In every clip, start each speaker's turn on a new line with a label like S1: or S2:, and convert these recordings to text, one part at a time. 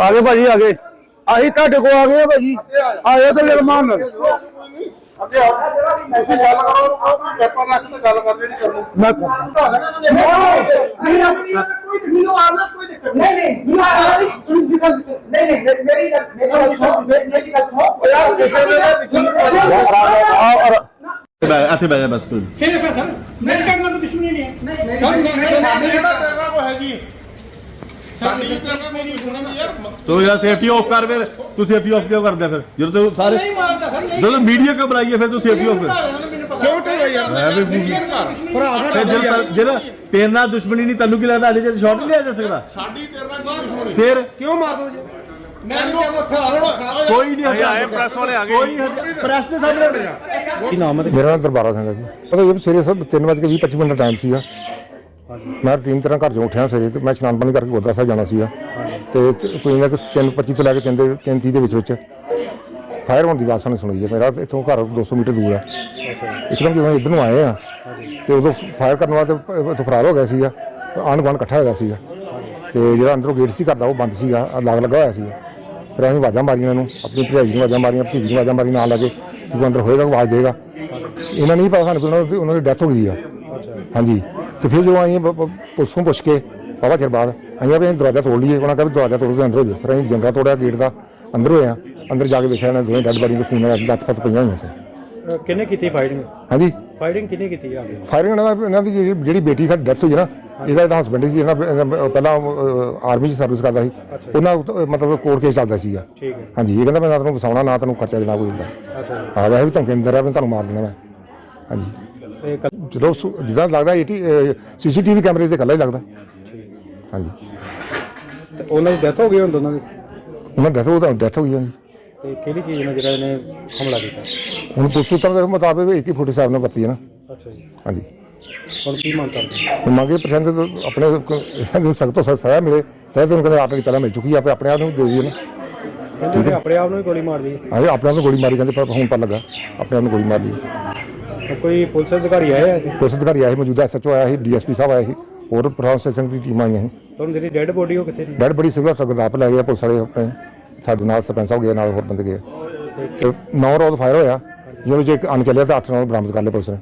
S1: ਆਗੇ ਭਾਜੀ ਆਗੇ ਅਸੀਂ ਤੁਹਾਡੇ ਕੋਲ ਆ ਗਏ ਆ ਭਾਜੀ ਆਏ ਤਾਂ ਜਰਮਾਨ ਨਾਲ
S2: ਅੱਗੇ ਆਓ ਤੁਸੀਂ ਗੱਲ ਕਰੋ ਉਹ ਪੇਪਰ ਰੱਖ ਕੇ ਗੱਲ ਕਰ ਜਿਹੜੀ ਕਰਨੀ
S1: ਮੈਂ
S3: ਨਹੀਂ ਕੋਈ ਮੈਨੂੰ ਆਣਾ ਕੋਈ ਦਿੱਕਤ ਨਹੀਂ ਨਹੀਂ ਮੈਨੂੰ ਆਣਾ ਨਹੀਂ ਨਹੀਂ ਨਹੀਂ ਮੇਰੀ ਗੱਲ ਮੇਰੀ ਗੱਲ ਸੁਣੋ ਮੇਰੀ ਗੱਲ ਸੁਣੋ
S2: ਯਾਰ ਕਿਸੇ ਦੇ
S1: ਆ ਔਰ
S4: ਇੱਥੇ ਬਹਿ ਜਾ ਬਸ ਤੂੰ
S3: ਮੇਰੇ ਨਾਲ ਤਾਂ ਦੁਸ਼ਮਣੀ ਨਹੀਂ ਹੈ ਨਹੀਂ
S2: ਸਾਡੀ ਕਿਹੜਾ ਤੇਰੇ ਨਾਲ ਕੋਈ ਹੈਗੀ ਸਾਡੀ ਵੀ ਤੇਰੇ ਨਾਲ ਕੋਈ ਦੁਸ਼ਮਣੀ ਨਹੀਂ ਯਾਰ
S4: ਤੂੰ ਯਾਰ ਸੇਫਟੀ ਆਫ ਕਰ ਫਿਰ ਤੂੰ ਸੇਫਟੀ ਆਫ ਕਿਉਂ ਕਰਦਾ ਫਿਰ? ਜਦੋਂ ਤੂੰ ਸਾਰੇ
S3: ਨਹੀਂ ਮਾਰਦਾ ਸਰ ਨਹੀਂ।
S4: ਜਦੋਂ ਮੀਡੀਆ ਕਿਉਂ ਬੁਲਾਈਏ ਫਿਰ। ਤੂੰ ਸੇਫਟੀ ਆਫ
S2: ਕਿਉਂ ਢਿੱਲਾ ਯਾਰ? ਮੈਂ ਵੀ ਕਰ
S4: ਤੇ ਜਿਹੜਾ ਜਿਹੜਾ ਤੇਰੇ ਨਾਲ ਦੁਸ਼ਮਣੀ ਨਹੀਂ ਤੈਨੂੰ ਕੀ ਲੱਗਦਾ? ਹਲੇ ਜੇ ਸ਼ਾਟ ਨਹੀਂ ਲਿਆ ਜਾ ਸਕਦਾ।
S2: ਸਾਡੀ ਤੇਰੇ ਨਾਲ ਕੋਈ ਦੁਸ਼ਮਣੀ
S4: ਫਿਰ
S3: ਕਿਉਂ ਮਾਰ ਦੋ ਜੀ? ਮੈਂ ਨਹੀਂ ਉੱਥੇ ਆਣਾ
S4: ਕੋਈ ਨਹੀਂ ਆਏ ਪ੍ਰੈਸ ਵਾਲੇ ਆ ਗਏ। ਕੋਈ ਪ੍ਰੈਸ ਦੇ ਸਾਹਮਣੇ
S5: ਮੇਰਾ ਨਾਮ ਦਰਬਾਰਾ ਸਿੰਘ ਹੈ ਜੀ। ਪਤਾ ਇਹ ਸਵੇਰੇ ਸਭ 3 ਵਜੇ 20 25 ਮਿੰਟ ਦਾ ਟਾਈਮ ਸੀਗਾ। ਮੈਂ ਟੀਮ ਤਰ੍ਹਾਂ ਘਰ ਚੋਂ ਉੱਠਿਆ ਸਵੇਰੇ ਤੇ ਮੈਂ ਇਸ਼ਨਾਨ ਪਾਣੀ ਕਰਕੇ ਗੁਰਦੁਆਰਾ ਸਾਹਿਬ ਜਾਣਾ ਸੀਗਾ। ਤੇ ਕੋਈ ਨਾ ਕਿ 3:25 ਤੋਂ ਲੈ ਕੇ 3 3:30 ਦੇ ਵਿੱਚ ਵਿੱਚ ਫਾਇਰ ਹੋਣ ਦੀ ਆਵਾਜ਼ ਸਾਨੂੰ ਸੁਣੀ ਹੈ। ਮੇਰਾ ਇੱਥੋਂ ਘਰ 200 ਮੀਟਰ ਦੂਰ ਹੈ ਇੱਕਦਮ ਜਦੋਂ ਇੱਧਰ ਨੂੰ ਆਏ ਆ ਤੇ ਉਦੋਂ ਫਾਇਰ ਕਰਨ ਵਾਲਾ ਤੇ ਇੱਥੋਂ ਫਰਾਰ ਹੋ ਗਿਆ ਸੀਗਾ। ਆਂਢ ਗੁਆਂਢ ਇਕੱਠਾ ਹੋਇਆ ਸੀਗਾ। ਤੇ ਜਿਹੜਾ ਅੰਦਰੋਂ ਗੇਟ ਸੀ ਘਰ ਦਾ ਉਹ ਬੰਦ ਸੀਗਾ। ਲਾਗ ਲੱਗਾ ਹੋਇਆ ਸੀਗਾ। ਫਿਰ ਅਸੀਂ ਆਵਾਜ਼ਾਂ ਮਾਰੀਆਂ ਨੂੰ ਆਪਣੀ ਭਰਜਾਈ ਨੂੰ ਆਵਾਜ਼ਾਂ ਮਾਰੀਆਂ ਭਤੀਜੀ ਨੂੰ ਆਵਾਜ਼ਾਂ ਮਾਰੀ ਨਾਲ ਲੱਗੇ ਕਿ ਕੋਈ ਅੰਦਰ ਹੋਏਗਾ ਆਵਾਜ਼ ਦੇਗਾ ਇਹਨਾਂ ਨਹੀਂ ਪਤਾ ਸਾਨੂੰ ਕਿ ਉਹਨਾਂ ਦੀ ਉਹਨਾਂ ਦੀ ਡੈਥ ਹੋ ਗਈ ਆ। ਹਾਂਜੀ। ਤੇ ਫਿਰ ਜਦੋਂ ਅਸੀਂ ਬ- ਬ- ਪੁਲਿਸੋਂ ਪੁੱਛ ਕੇ ਬਾਬਾ ਚਿਰ ਬਾਅਦ ਅਸੀਂ ਆ ਵੀ ਅਸੀਂ ਦਰਵਾਜ਼ਾ ਤੋੜ ਲਈਏ ਉਹਨਾਂ ਕਹਿੰਦਾ ਵੀ ਦਰਵਾਜ਼ਾ ਤੋੜ ਕੇ ਅੰਦਰ ਹੋ ਜਾਓ। ਫਿਰ ਅਸੀਂ ਜੰਗਲਾ ਤੋੜਿਆ ਗੇਟ ਦਾ ਅੰਦਰ ਹੋਏ ਆ ਅੰਦਰ ਜਾ ਕੇ ਵੇਖਿਆ ਇਹਨਾਂ ਦੋਵੇਂ ਡੈਡ ਬਾਡੀ ਦੇ ਖੂਨ ਨਾਲ ਲੱਤ ਫੱਤ ਪਈਆਂ ਹੋਈਆਂ ਸੀ।
S1: ਕਿੰਨੇ ਕੀਤੀ ਫਾਈਟਿੰਗ
S5: ਹਾਂਜੀ।
S1: ਫਾਈਟਿੰਗ ਕਿੰਨੇ ਕੀਤੀ ਆ
S5: ਫਾਇਰਿੰਗ ਇਹਨਾਂ ਦਾ ਇਹਨਾਂ ਦੀ ਜਿਹੜੀ- ਜਿਹੜੀ ਬੇਟੀ ਸਾਡੀ ਡੈਥ ਹੋਈ ਹੈ ਨਾ ਇਹਦਾ ਇਹਦਾ ਹਸਬੰਡ ਸੀ ਇਹਨਾਂ ਇਹਨਾਂ ਪਹਿਲਾਂ ਆਰਮੀ 'ਚ ਸਰਵਿਸ ਕਰਦਾ ਸੀ। ਉਹਨਾਂ ਉੱਤੇ, ਮਤਲਬ ਕੋਰਟ ਕੇਸ ਚੱਲਦਾ ਸੀਗਾ।
S1: ਠੀਕ ਹੈ।
S5: ਹਾਂਜੀ ਇਹ ਕਹਿੰਦਾ ਮੈਂ ਨਾ ਤੈਨੂੰ ਵਸਾਉਣਾ ਨਾ ਤੈਨੂੰ ਖਰਚਾ ਦੇਣਾ ਕੋਈ ਹੁੰਦਾ।
S1: ਅੱਛਾ।
S5: ਆ ਵੈਸੇ ਵੀ ਧਮਕੀ ਅੰਦਰ ਆ ਵੀ ਤੁਹਾਨੂੰ ਮਾਰ ਦੇਣਾ ਮੈਂ। ਹਾਂਜੀ।
S1: ਤੇ ਕੱਲ-
S5: ਜਦੋਂ ਸੁ- ਜਿੱਦਾਂ ਲੱਗਦਾ 80 ਸੀਸੀਟੀਵੀ ਕੈਮਰੇ ਤੇ ਇਕੱਲਾ ਹੀ ਲੱਗਦਾ। ਹਾਂਜੀ।
S1: ਤੇ ਉਹਨਾਂ ਦੀ ਡੈਥ ਹੋ ਗਈ ਹੁਣ ਦੋਨਾਂ ਦੀ?
S5: ਉਹਨਾਂ ਡੈਥ ਉਹਦਾ ਡੈਥ ਹੋ ਗਈ ਹਾਂਜੀ
S1: ਤੇ ਕਿਹੜੀ ਚੀਜ਼ ਨਾਲ ਜਿਹੜਾ ਇਹਨੇ ਹਮਲਾ ਕੀਤਾ?
S5: ਹੁਣ ਪੁਲਿਸ ਸੂਤਰਾਂ ਦੇ ਮੁਤਾਬਕ ਵੀ 21 ਫੁੱਟ ਸਾਹਿਬ ਨਾਲ ਵਰਤੀ ਹੈ ਨਾ।
S1: ਅੱਛਾ ਜੀ।
S5: ਹਾਂਜੀ।
S1: ਹੁਣ ਕੀ ਮੰਗ ਕਰਦੇ
S5: ਤੇ ਮੰਗੇ ਪ੍ਰਸ਼ਾਸਨ ਤੋਂ ਆਪਣੇ ਸਖਤ ਤੋਂ ਸਖਤ ਸਜ਼ਾ ਮਿਲੇ। ਸਜ਼ਾ ਤਾਂ ਕਹਿੰਦੇ ਆਪ ਨੂੰ ਪਹਿਲਾਂ ਮਿਲ ਚੁੱਕੀ ਆ ਆਪੇ ਆਪਣੇ ਆਪ ਨੂੰ ਦੇ ਦਈਏ ਨਾ।
S1: ਇਹਨਾਂ ਨੇ ਆਪਣੇ ਆਪ ਨੂੰ ਹੀ ਗੋਲੀ ਮਾਰ ਲਈ
S5: ਹਾਂਜੀ ਆਪਣੇ ਆਪ ਨੂੰ ਗੋਲੀ ਮਾਰੀ ਕਹਿੰਦੇ ਪਰ ਹੁਣ ਪਤਾ ਲੱਗਾ ਆਪਣੇ ਆਪ ਨੂੰ ਗੋਲੀ ਮਾਰ ਲਈ।
S1: ਤੇ ਕੋਈ ਪੁਲਿਸ ਅਧਿਕਾਰੀ ਆਇਆ ਇੱਥੇ
S5: ਪੁਲਿਸ ਅਧਿਕਾਰੀ ਆਏ ਸੀ, ਮੌਜੂਦਾ ਐਸਐਚਓ ਆਇਆ ਸੀ ਡੀਐਸਪੀ ਸਾਹਿਬ ਆਏ ਸੀ ਹੋਰ ਪ੍ਰਸ਼ਾਸਨ ਸਿੰਘ ਦੀ ਟੀਮ ਆਈਆਂ ਸੀ।
S1: ਤੁਹਾਨੂੰ ਜਿਹੜੀ ਡੈੱਡ ਬੋਡੀ ਉਹ ਕਿੱਥੇ ਦੀ?
S5: ਡੈਡ ਬੜੀ ਸਿਵਲ ਹਸਪਤਾਲ ਆਪ ਲੈ ਗਏ ਪੁਲਿਸ ਵਾਲੇ ਆਪਣੇ। ਸਾਡੇ ਨਾਲ ਸਰਪੰਚ ਸਾਹਿਬ ਗਏ ਨਾਲ ਹੋਰ ਬੰਦੇ ਗਏ। ਤੇ ਨੌ ਰੋਡ ਫਾਇਰ ਹੋਇਆ। ਵਿੱਚ ਇੱਕ ਅਣ ਚੱਲਿਆ ਤਾਂ 8 ਨਾਲ ਬਰਾਮਦ ਕਰ ਲਏ ਪੁਲਿਸ ਨੇ।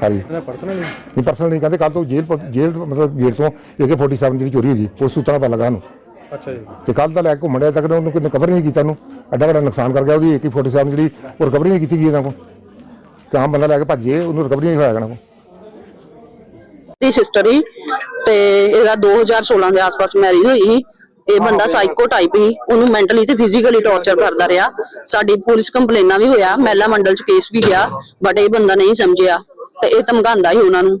S5: ਖਾਲੀ।
S1: ਪਰਸਨਲ
S5: ਨਹੀਂ ਪਰਸਨਲ ਨਹੀਂ ਕਹਿੰਦੇ ਕੱਲ ਤੋਂ ਜੇਲ੍ਹ ਜੇਲ੍ਹ ਤੋਂ ਮਤਲਬ ਗੇਟ ਤੋਂ AK47 ਦੀ ਚੋਰੀ ਹੋ ਗਈ ਪੁਲਿਸ ਸੂਤਰਾਂ ਪਤਾ ਲੱਗਾ ਉਹਨੂੰ
S1: ਅੱਛਾ ਜੀ।
S5: ਤੇ ਕੱਲ ਦਾ ਲੈ ਕੇ ਘੁੰਮਣ ਡਿਆ ਤੱਕ ਉਹਨੂੰ ਕੋਈ ਕਵਰ ਨਹੀਂ ਕੀਤਾ ਉਹਨੂੰ। ਐਡਾ ਵੱਡਾ ਨੁਕਸਾਨ ਕਰ ਗਿਆ ਉਹਦੀ AK47 ਜਿਹੜੀ ਉਹ ਰਿਕਵਰੀ ਨਹੀਂ ਕੀਤੀ ਗਈ ਇਹਨਾਂ ਕੋਲ। ਕਿ ਆਮ ਬੰਦਾ ਲੈ ਕੇ ਭੱਜੇ ਉਹਨੂੰ ਰਿਕਵਰੀ ਨਹੀਂ ਹੋਇਆ ਇਹਨਾਂ ਕੋਲ।
S6: ਦੀ ਸਿਸਟਰ ਹੀ ਤੇ ਇਹਦਾ 2016 ਦੇ ਆਸ-ਪਾਸ ਮੈਰਿਜ ਹੋਈ ਸੀ। ਇਹ ਬੰਦਾ ਸਾਈਕੋ ਟਾਈਪ ਹੀ ਉਹਨੂੰ ਮੈਂਟਲੀ ਤੇ ਫਿਜ਼ੀਕਲੀ ਟੌਰਚਰ ਕਰਦਾ ਰਿਹਾ। ਸਾਡੀ ਪੁਲਿਸ ਕੰਪਲੇਨਾਂ ਵੀ ਹੋਇਆ ਮਹਿਲਾ ਮੰਡਲ ਚ ਕੇਸ ਵੀ ਗਿਆ ਬਟ ਇਹ ਬੰਦਾ ਨਹੀਂ ਸਮਝਿਆ ਤੇ ਇਹ ਧਮਕਾਉਂਦਾ ਹੀ ਉਹਨਾਂ ਨੂੰ।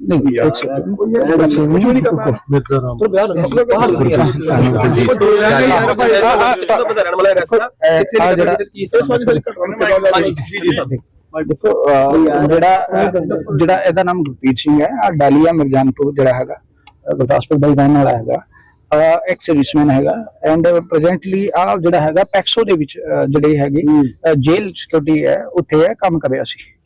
S7: ਮਿਰਜ਼ਾਨਪੁਰ
S3: ਕਿੱਥੋਂ ਦਾ ਰਹਿਣ ਵਾਲਾ ਹੈਗਾ ਸੀਗਾ। ਕਿੱਥੇ
S7: ਆ ਜਿਹੜਾ-
S3: ਕੀ ਸਾਰੀ ਸਾਰੀ ਘਟਨਾ ਜੀ
S7: ਦੇਖੋ ਜਿਹੜਾ ਜਿਹੜਾ ਇਹਦਾ ਨਾਮ ਗੁਰਪ੍ਰੀਤ ਸਿੰਘ ਹੈ ਆ ਡਾਲੀਆ ਮਿਰਜ਼ਾਨਪੁਰ ਜਿਹੜਾ ਹੈਗਾ ਗੁਰਦਾਸਪੁਰ ਦਾ ਰਹਿਣ ਵਾਲਾ ਹੈਗਾ ਐਕਸ ਸਰਵਿਸਮੈਨ ਹੈਗਾ ਐਂਡ ਪ੍ਰੈਜ਼ੈਂਟਲੀ ਆ ਜਿਹੜਾ ਹੈਗਾ ਪੈਕਸੋ ਦੇ ਵਿੱਚ ਜਿਹੜੇ ਹੈਗੇ ਜੇਲ ਸਿਕਿਉਰਿਟੀ ਹੈ ਉੱਥੇ ਹੈ ਕੰਮ ਕਰ ਰਿਹਾ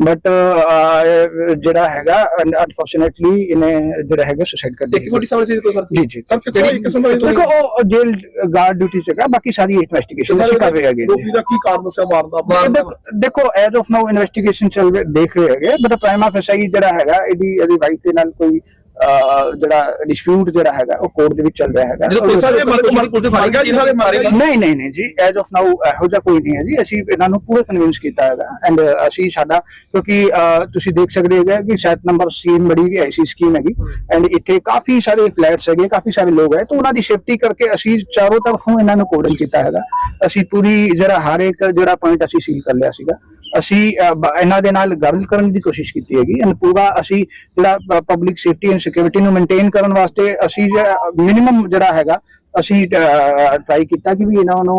S7: ਬਟ ਜਿਹੜਾ ਹੈਗਾ ਅਨਫੋਰਚੂਨੇਟਲੀ ਇਹਨੇ ਜਿਹੜਾ ਹੈਗਾ ਸੁਸਾਈਡ ਕਰ ਲਿਆ
S4: ਤੁਹਾਡੀ ਸਮਝ ਸੀ ਕੋਈ ਸਰ।
S7: ਜੀ ਜੀ।
S2: ਸਰ ਇੱਕ ਕਿਸਮ ਦਾ
S7: ਦੇਖੋ ਉਹ ਜੇਲ੍ਹ ਗਾਰਡ ਡਿਊਟੀ ਸੀਗਾ ਬਾਕੀ ਸਾਰੀ ਇਨਵੈਸਟੀਗੇਸ਼ਨ ਅਸੀਂ ਕਰ ਰਹੇ ਹੈਗੇ ਜੀ।
S2: ਲੋਕੀ ਦਾ ਕੀ ਕਾਰਨ ਸੀ ਮਾਰਨ ਦਾ?
S7: ਦੇਖੋ- ਦੇਖੋ ਐਜ਼ ਆਫ ਨਾਓ ਇਨਵੈਸਟੀਗੇਸ਼ਨ ਚੱਲ ਰਹੀ ਦੇਖ ਰਹੇ ਹੈਗੇ ਬਟ ਪ੍ਰਾਈਮਾ ਫੈਸਾਈ ਜਿਹੜਾ ਹੈਗਾ ਇਹਦੀ ਇਹਦੀ ਵਾਈਫ ਦੇ ਨਾਲ ਕੋਈ ਜਿਹੜਾ ਡਿਸਪਿਊਟ ਜਿਹੜਾ ਹੈਗਾ ਉਹ ਕੋਰਟ ਦੇ ਵਿੱਚ ਚੱਲ ਰਿਹਾ ਹੈਗਾ।
S4: ਜਦੋਂ ਪੁਲਿਸ ਵਾਲੇ ਮਾਰੇ ਮਾਰੇ ਪੁਲਿਸ ਫਾਇਰਿੰਗ ਕੀਤੀ ਸਾਰੇ ਮਾਰੇ
S7: ਨਹੀਂ ਨਹੀਂ ਨਹੀਂ ਜੀ ਐਜ਼ ਆਫ ਨਾਓ ਇਹੋ ਜਿਹਾ ਕੋਈ ਨਹੀਂ ਹੈ ਜੀ। ਅਸੀਂ ਇਹਨਾਂ ਨੂੰ ਪੂਰਾ ਕਨਵਿੰਸ ਕੀਤਾ ਹੈਗਾ। ਐਂਡ ਅਸੀਂ ਸਾਡਾ ਕਿਉਂਕਿ ਤੁਸੀਂ ਦੇਖ ਸਕਦੇ ਹੈਗੇ ਕਿ ਸੈਟ ਨੰਬਰ ਸਕੀਮ ਬੜੀ ਵੀ ਐਸੀ ਸਕੀਮ ਹੈਗੀ। ਐਂਡ ਇੱਥੇ ਕਾਫੀ ਸਾਰੇ ਫਲੈਟਸ ਹੈਗੇ ਕਾਫੀ ਸਾਰੇ ਲੋਕ ਹੈ। ਤਾਂ ਉਹਨਾਂ ਦੀ ਸੇਫਟੀ ਕਰਕੇ ਅਸੀਂ ਚਾਰੋਂ ਤਰਫੋਂ ਇਹਨਾਂ ਨੂੰ ਕੋਡਨ ਕੀਤਾ ਹੈਗਾ। ਅਸੀਂ ਪੂਰੀ ਜਿਹੜਾ ਹਰ ਇੱਕ ਜਿਹੜਾ ਪੁਆਇੰਟ ਅਸੀਂ ਸੀਲ ਕਰ ਲਿਆ ਸੀਗਾ। ਅਸੀਂ ਇਹਨਾਂ ਦੇ ਨਾਲ ਗੱਲ ਕਰਨ ਦੀ ਕੋਸ਼ਿਸ਼ ਕੀਤੀ ਹੈਗੀ। ਐਂਡ ਪੂਰਾ ਅਸੀਂ ਜਿਹੜਾ ਪਬਲਿਕ ਸੇਫਟੀ ਐਂਡ ਸਿਕਿਉਰਿਟੀ ਨੂੰ ਮੇਨਟੇਨ ਕਰਨ ਵਾਸਤੇ ਅਸੀਂ ਮਿਨੀਮਮ ਜਿਹੜਾ ਹੈਗਾ ਅਸੀਂ ਟਰਾਈ ਕੀਤਾ ਕਿ ਵੀ ਇਹਨਾਂ ਨੂੰ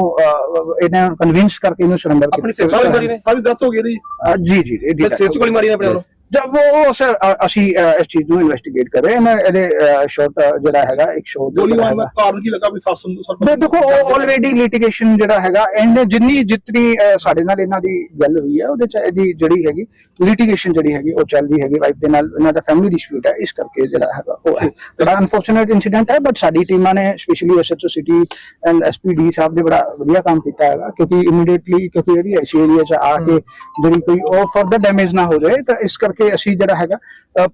S7: ਇਹਨਾਂ ਨੂੰ ਕਨਵਿੰਸ ਕਰਕੇ ਇਹਨੂੰ ਸਰੈਂਡਰ
S4: ਆਪਣੀ ਸਿਰ 'ਚ ਗੋਲੀ ਮਾਰੀ ਨੇ?
S2: ਸਾਰੀ ਦੱਸ ਹੋ ਗਈ ਦੀ
S7: ਜੀ ਜੀ ਇਹਦੀ
S4: ਸਿਰ 'ਚ ਗੋਲੀ ਮਾਰੀ ਨੇ ਆਪਣੇ ਵੱਲੋਂ?
S7: ਜਦ ਉਹ ਸਰ ਅਸੀਂ ਇਸ ਚੀਜ਼ ਨੂੰ ਇਨਵੈਸਟੀਗੇਟ ਕਰ ਰਹੇ ਹਾਂ। ਮੈਂ ਇਹਦੇ ਸ਼ਾਰਟ ਜਿਹੜਾ ਹੈਗਾ ਇੱਕ ਸ਼ੋਟ
S2: ਗੋਲੀ ਮਾਰਨ ਦਾ ਕਾਰਨ ਕੀ ਲੱਗਾ? ਵੀ ਸੱਸ ਨੂੰ ਸਰ
S7: ਦੇਖੋ ਆਲਰੇਡੀ ਲਿਟੀਗੇਸ਼ਨ ਜਿਹੜਾ ਹੈਗਾ ਇਹਨੇ ਜਿੰਨੀ ਜਿਤਨੀ ਸਾਡੇ ਨਾਲ ਇਹਨਾਂ ਦੀ ਗੱਲ ਹੋਈ ਹੈ ਉਹਦੇ ਚ ਇਹਦੀ ਜਿਹੜੀ ਹੈਗੀ ਲਿਟੀਗੇਸ਼ਨ ਜਿਹੜੀ ਹੈਗੀ ਉਹ ਚੱਲ ਰਹੀ ਹੈਗੀ। ਵਾਈਫ ਦੇ ਨਾਲ ਇਹਨਾਂ ਦਾ ਫੈਮਿਲੀ ਡਿਸਪਿਊਟ ਹੈ ਇਸ ਕਰਕੇ ਜਿਹੜਾ ਹੈਗਾ ਉਹ ਹੈ। ਬੜਾ ਅਨਫੋਰਚੂਨੇਟ ਇਨਸੀਡੈਂਟ ਹੈ ਬਟ ਸਾਡੀ ਟੀਮਾਂ ਨੇ specially SHO city and SPD sahib ਨੇ ਬੜਾ ਵਧੀਆ ਕੰਮ ਕੀਤਾ ਹੈਗਾ, ਕਿਉਂਕਿ ਇਮੀਡੀਏਟਲੀ ਕਿਉਂਕਿ ਇਹਦੀ ਐਸੀ ਏਰੀਆ ਚ ਆ ਕੇ ਜਿਹੜੀ ਕੋਈ ਉਹ ਫਰਦਰ ਡੈਮੇਜ ਨਾ ਹੋ ਜਾਏ, ਤਾਂ ਇਸ ਕਰਕੇ ਅਸੀਂ ਜਿਹੜਾ ਹੈਗਾ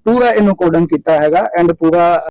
S7: ਪੂਰਾ ਇਹਨੂੰ ਕੋਡਨ ਕੀਤਾ ਹੈਗਾ ਐਂਡ ਪੂਰਾ